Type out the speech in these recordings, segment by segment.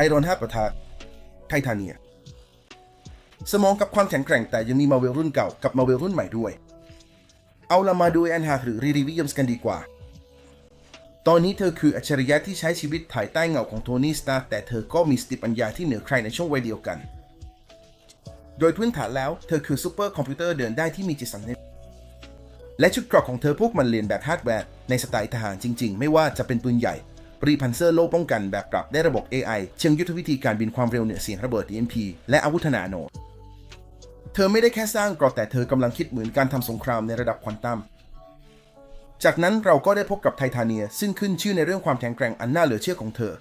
ไอรอน5ปะทะไททาเนีย สมองกับความแข็งแกร่งแต่ยังมีมาเวลรุ่นเก่ากับมาเวลรุ่นใหม่ด้วย เอาละมาดูแอนฮาหรือรีรีวิเลียมส์กันดีกว่า ตอนนี้เธอคืออัจฉริยะที่ใช้ชีวิตภายใต้เงาของโทนี่สตาร์แต่เธอก็มีสติปัญญาที่เหนือใครในช่วงวัยเดียวกัน โดยพื้นฐานแล้วเธอคือซูเปอร์คอมพิวเตอร์เดินได้ที่มีจิตสำนึกและชุดเกราะของเธอพวกมันเรียนแบบฮาร์ดแวร์ในสไตล์ทหารจริง ๆ ไม่ว่าจะเป็นปืนใหญ่ รีพันเซอร์โล่ป้องกันแบบปรับได้ระบบ AI เชิงยุทธวิธีการบินความเร็วเหนือเสียงระเบิด DMP และอาวุธนาโน เธอไม่ได้แค่สร้างกราะแต่เธอกำลังคิดเหมือนการทำสงครามในระดับควอนตัมจากนั้นเราก็ได้พบกับไททาเนีย ซึ่งขึ้นชื่อในเรื่องความแข็งแกร่งอันน่าเหลือเชื่อของเธอ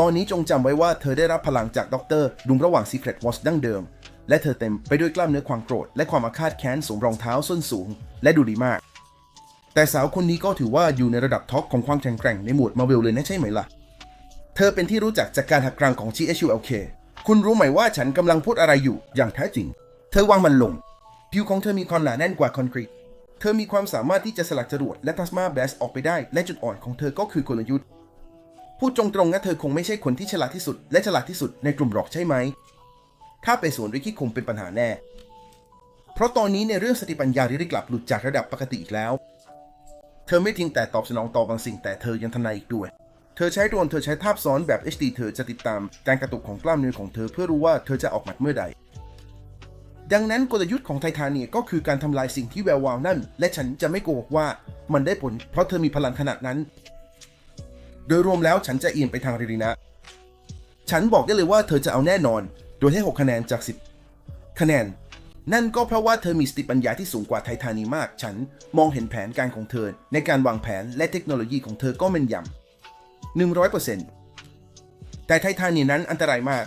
ตอนนี้จงจำไว้ว่าเธอได้รับพลังจากด็อกเตอร์ดุมระหว่าง Secret Wars ดั้งเดิม และเธอเต็มไปด้วยกล้ามเนื้อความโกรธ และความอาฆาตแค้นสวมรองเท้าส้นสูง และดูดีมาก แต่สาวคนนี้ก็ถือว่าอยู่ในระดับท็อปของความแข็งแกร่งในหมวดมาเวลเลยนะใช่ไหมล่ะ เธอเป็นที่รู้จักจากการหักกลางของ GHULK คุณรู้ไหมว่าฉันกำลังพูดอะไรอยู่อย่างแท้จริง เธอวางมันลง ผิวของเธอมีความหนาแน่นกว่าคอนกรีต เธอมีความสามารถที่จะสลัดจรวดและพลาสมาแบสออกไปได้ และจุดอ่อนของเธอก็คือกลยุทธ์ พูดตรงๆนะเธอคงไม่ใช่คนที่ฉลาดที่สุด และฉลาดที่สุดในกลุ่มหรอกใช่ไหม ถ้าไปสวนริคิคงเป็นปัญหาแน่ เพราะตอนนี้ในเรื่องสติปัญญาริริกลับหลุดจากระดับปกติอีกแล้ว เธอไม่ทิ้งแต่ตอบสนองต่อบางสิ่งแต่เธอยังทนายอีกด้วย เธอใช้โดรนเธอใช้ภาพซ้อนแบบ HD เธอจะติดตามการกระตุกของกล้ามเนื้อของเธอเพื่อรู้ว่าเธอจะออกหมัดเมื่อใด ดังนั้นกลยุทธ์ของไททาเนียก็คือการทำลายสิ่งที่แวววาวนั่น และฉันจะไม่โกหกว่ามันได้ผล เพราะเธอมีพลังขนาดนั้น โดยรวมแล้วฉันจะเอียงไปทางริรินะ ฉันบอกได้เลยว่าเธอจะเอาแน่นอน โดยให้ 6 คะแนนจาก 10 คะแนน นั่นก็เพราะว่าเธอมีสติปัญญาที่สูงกว่าไททานีมาก ฉันมองเห็นแผนการของเธอ ในการวางแผนและเทคโนโลยีของเธอก็แม่นยำ100%แต่ไททานีนั้นอันตรายมาก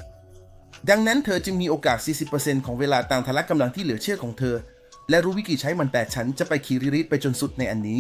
ดังนั้นเธอจึงมีโอกาส 40%ของเวลาตามทละกำลังที่เหลือเชื่อของเธอ และรู้วิธีใช้มันแต่ฉันจะไปคีริริตไปจนสุดในอันนี้